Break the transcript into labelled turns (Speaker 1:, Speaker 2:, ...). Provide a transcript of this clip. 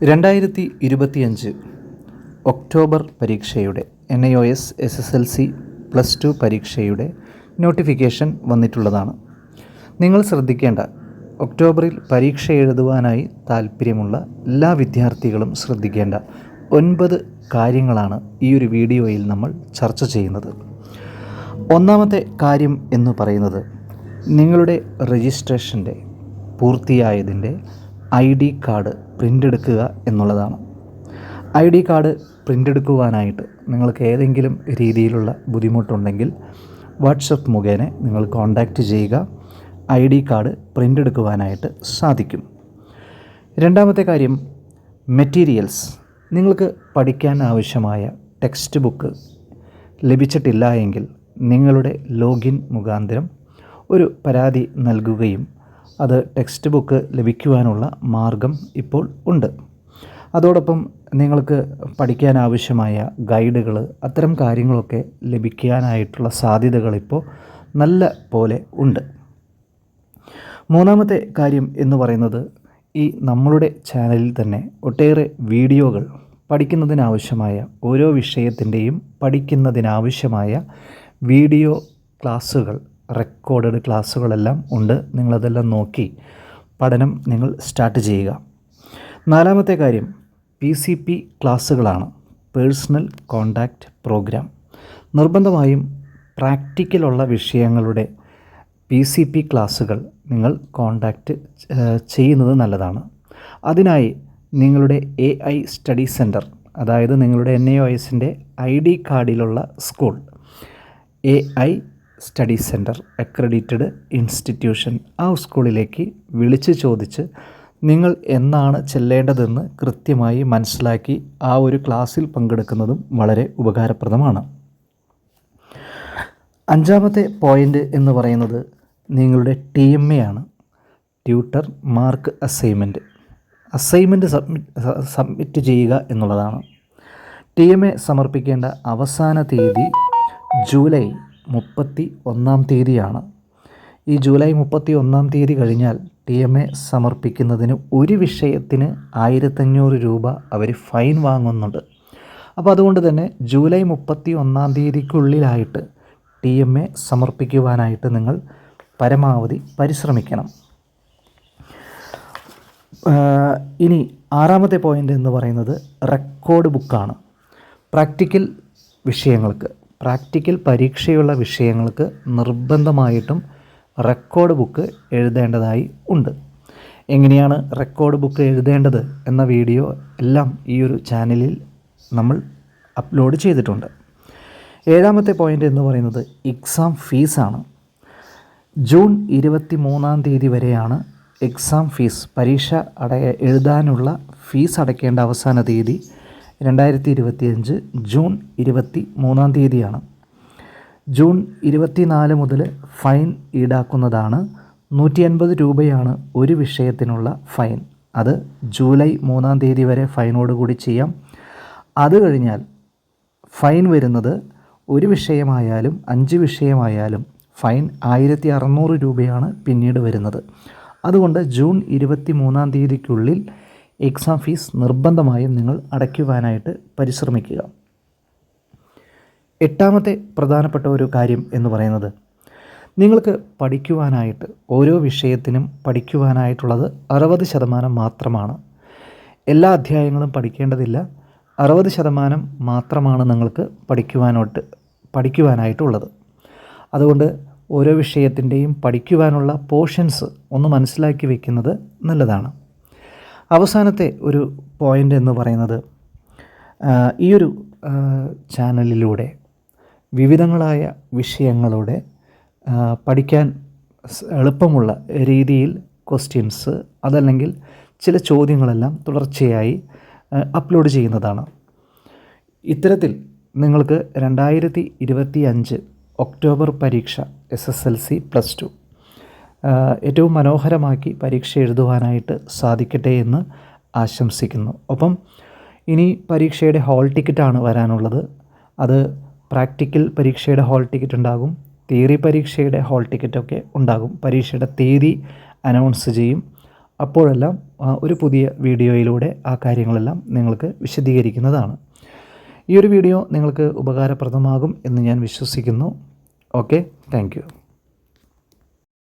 Speaker 1: രണ്ടായിരത്തി ഇരുപത്തിയഞ്ച് ഒക്ടോബർ പരീക്ഷയുടെ N I O S S S L C plus two പരീക്ഷയുടെ നോട്ടിഫിക്കേഷൻ വന്നിട്ടുള്ളതാണ്. നിങ്ങൾ ശ്രദ്ധിക്കേണ്ട ഒക്ടോബറിൽ പരീക്ഷ എഴുതുവാനായി താല്പര്യമുള്ള എല്ലാ വിദ്യാർത്ഥികളും ശ്രദ്ധിക്കേണ്ട ഒൻപത് കാര്യങ്ങളാണ് ഈ ഒരു വീഡിയോയിൽ നമ്മൾ ചർച്ച ചെയ്യുന്നത്. ഒന്നാമത്തെ കാര്യം എന്ന് പറയുന്നത് നിങ്ങളുടെ രജിസ്ട്രേഷന്റെ പൂർത്തിയായതിന്റെ ഐ ഡി കാർഡ് പ്രിന്റ് എടുക്കുക എന്നുള്ളതാണ്. ഐ ഡി കാർഡ് പ്രിന്റ് എടുക്കുവാനായിട്ട് നിങ്ങൾക്ക് ഏതെങ്കിലും രീതിയിലുള്ള ബുദ്ധിമുട്ടുണ്ടെങ്കിൽ വാട്സപ്പ് മുഖേന നിങ്ങൾ കോൺടാക്റ്റ് ചെയ്യുക. ഐ ഡി കാർഡ് പ്രിന്റ് എടുക്കുവാനായിട്ട് സാധിക്കും. രണ്ടാമത്തെ കാര്യം മെറ്റീരിയൽസ്. നിങ്ങൾക്ക് പഠിക്കാൻ ആവശ്യമായ ടെക്സ്റ്റ് ബുക്ക് ലഭിച്ചിട്ടില്ല എങ്കിൽ നിങ്ങളുടെ ലോഗിൻ മുഖാന്തരം ഒരു പരാതി നൽകുകയും അത് ടെക്സ്റ്റ് ബുക്ക് ലഭിക്കുവാനുള്ള മാർഗം ഇപ്പോൾ ഉണ്ട്. അതോടൊപ്പം നിങ്ങൾക്ക് പഠിക്കാൻ ആവശ്യമായ ഗൈഡുകൾ അത്തരം കാര്യങ്ങളൊക്കെ ലഭിക്കാനായിട്ടുള്ള സാധ്യതകൾ ഇപ്പോൾ നല്ല പോലെ ഉണ്ട്. മൂന്നാമത്തെ കാര്യം എന്ന് പറയുന്നത് ഈ നമ്മളുടെ ചാനലിൽ തന്നെ ഒട്ടേറെ വീഡിയോകൾ പഠിക്കുന്നതിനാവശ്യമായ ഓരോ വിഷയത്തിന്റെയും പഠിക്കുന്നതിനാവശ്യമായ വീഡിയോ ക്ലാസ്സുകൾ റെക്കോർഡഡ് ക്ലാസ്സുകളെല്ലാം ഉണ്ട്. നിങ്ങളതെല്ലാം നോക്കി പഠനം നിങ്ങൾ സ്റ്റാർട്ട് ചെയ്യുക. നാലാമത്തെ കാര്യം P C P ക്ലാസ്സുകളാണ്. Personal contact program. നിർബന്ധമായും പ്രാക്ടിക്കലുള്ള വിഷയങ്ങളുടെ പി സി പി ക്ലാസ്സുകൾ നിങ്ങൾ കോണ്ടാക്റ്റ് ചെയ്യുന്നത് നല്ലതാണ്. അതിനായി നിങ്ങളുടെ എ ഐ സ്റ്റഡി സെന്റർ അതായത് നിങ്ങളുടെ എൻ എ ഒ എസിന്റെ I D കാർഡിലുള്ള school A I study centre accredited institution ആ സ്കൂളിലേക്ക് വിളിച്ച് ചോദിച്ച് നിങ്ങൾ എന്നാണ് ചെല്ലേണ്ടതെന്ന് കൃത്യമായി മനസ്സിലാക്കി ആ ഒരു ക്ലാസ്സിൽ പങ്കെടുക്കുന്നതും വളരെ ഉപകാരപ്രദമാണ്. അഞ്ചാമത്തെ പോയിന്റ് എന്ന് പറയുന്നത് നിങ്ങളുടെ ടി എം എ ആണ്. Tutor marked assignment assignment submit submit ചെയ്യുക എന്നുള്ളതാണ്. ടി എം എ സമർപ്പിക്കേണ്ട അവസാന തീയതി ജൂലൈ മുപ്പത്തി ഒന്നാം തീയതിയാണ്. ഈ ജൂലൈ മുപ്പത്തി ഒന്നാം തീയതി കഴിഞ്ഞാൽ ടി എം എ സമർപ്പിക്കുന്നതിന് ഒരു വിഷയത്തിന് ആയിരത്തഞ്ഞൂറ് രൂപ അവർ ഫൈൻ വാങ്ങുന്നുണ്ട്. അപ്പോൾ അതുകൊണ്ട് തന്നെ ജൂലൈ മുപ്പത്തി ഒന്നാം തീയതിക്കുള്ളിലായിട്ട് ടി എം എ സമർപ്പിക്കുവാനായിട്ട് നിങ്ങൾ പരമാവധി പരിശ്രമിക്കണം. ഇനി ആറാമത്തെ പോയിന്റ് എന്ന് പറയുന്നത് റെക്കോർഡ് ബുക്കാണ്. പ്രാക്ടിക്കൽ വിഷയങ്ങൾക്ക്. പ്രാക്ടിക്കൽ പരീക്ഷയുള്ള വിഷയങ്ങൾക്ക് നിർബന്ധമായിട്ടും റെക്കോർഡ് ബുക്ക് എഴുതേണ്ടതായി ഉണ്ട്. എങ്ങനെയാണ് റെക്കോർഡ് ബുക്ക് എഴുതേണ്ടത് എന്ന വീഡിയോ എല്ലാം ഈ ഒരു ചാനലിൽ നമ്മൾ അപ്ലോഡ് ചെയ്തിട്ടുണ്ട്. ഏഴാമത്തെ പോയിന്റ് എന്ന് പറയുന്നത് എക്സാം ഫീസാണ് ജൂൺ ഇരുപത്തി മൂന്നാം തീയതി വരെയാണ് എക്സാം ഫീസ് പരീക്ഷ അടയ എഴുതാനുള്ള ഫീസ് അടയ്ക്കേണ്ട അവസാന തീയതി രണ്ടായിരത്തി ഇരുപത്തിയഞ്ച് ജൂൺ ഇരുപത്തി മൂന്നാം തീയതിയാണ്. ജൂൺ ഇരുപത്തിനാല് മുതൽ ഫൈൻ ഈടാക്കുന്നതാണ് നൂറ്റി അൻപത് രൂപയാണ് ഒരു വിഷയത്തിനുള്ള ഫൈൻ. അത് ജൂലൈ മൂന്നാം തീയതി വരെ ഫൈനോടുകൂടി ചെയ്യാം. അത് കഴിഞ്ഞാൽ ഫൈൻ വരുന്നത് ഒരു വിഷയമായാലും അഞ്ച് വിഷയമായാലും ഫൈൻ ആയിരത്തി അറുന്നൂറ് രൂപയാണ് പിന്നീട് വരുന്നത്. അതുകൊണ്ട് ജൂൺ ഇരുപത്തി മൂന്നാം തീയതിക്കുള്ളിൽ എക്സാം ഫീസ് നിർബന്ധമായും നിങ്ങൾ അടയ്ക്കുവാനായിട്ട് പരിശ്രമിക്കുക. എട്ടാമത്തെ പ്രധാനപ്പെട്ട ഒരു കാര്യം എന്ന് പറയുന്നത് നിങ്ങൾക്ക് പഠിക്കുവാനായിട്ട് ഓരോ വിഷയത്തിനും പഠിക്കുവാനായിട്ടുള്ളത് അറുപത് ശതമാനം മാത്രമാണ്. എല്ലാ അധ്യായങ്ങളും പഠിക്കേണ്ടതില്ല. അറുപത് ശതമാനം മാത്രമാണ് നിങ്ങൾക്ക് പഠിക്കുവാനോട്ട് പഠിക്കുവാനായിട്ടുള്ളത്. അതുകൊണ്ട് ഓരോ വിഷയത്തിന്റെയും പഠിക്കുവാനുള്ള പോർഷൻസ് ഒന്ന് മനസ്സിലാക്കി വയ്ക്കുന്നത് നല്ലതാണ്. അവസാനത്തെ ഒരു പോയിന്റ് എന്ന് പറയുന്നത് ഈ ഒരു ചാനലിലൂടെ വിവിധങ്ങളായ വിഷയങ്ങളുടെ പഠിക്കാൻ എളുപ്പമുള്ള രീതിയിൽ ക്വസ്റ്റ്യൻസ് അതല്ലെങ്കിൽ ചില ചോദ്യങ്ങളെല്ലാം തുടർച്ചയായി അപ്ലോഡ് ചെയ്യുന്നതാണ്. ഇത്തരത്തിൽ നിങ്ങൾക്ക് രണ്ടായിരത്തി ഇരുപത്തി അഞ്ച് ഒക്ടോബർ പരീക്ഷ S S L C plus two ഏറ്റവും മനോഹരമാക്കി പരീക്ഷ എഴുതുവാനായിട്ട് സാധിക്കട്ടെ എന്ന് ആശംസിക്കുന്നു. ഒപ്പം ഇനി പരീക്ഷയുടെ ഹാൾ ടിക്കറ്റാണ് വരാനുള്ളത്. അത് പ്രാക്ടിക്കൽ പരീക്ഷയുടെ ഹാൾ ടിക്കറ്റ് ഉണ്ടാകും. തിയറി പരീക്ഷയുടെ ഹാൾ ടിക്കറ്റൊക്കെ ഉണ്ടാകും. പരീക്ഷയുടെ തീയതി അനൗൺസ് ചെയ്യും. അപ്പോഴെല്ലാം ഒരു പുതിയ വീഡിയോയിലൂടെ ആ കാര്യങ്ങളെല്ലാം നിങ്ങൾക്ക് വിശദീകരിക്കുന്നതാണ്. ഈ ഒരു വീഡിയോ നിങ്ങൾക്ക് ഉപകാരപ്രദമാകും എന്ന് ഞാൻ വിശ്വസിക്കുന്നു. Okay thank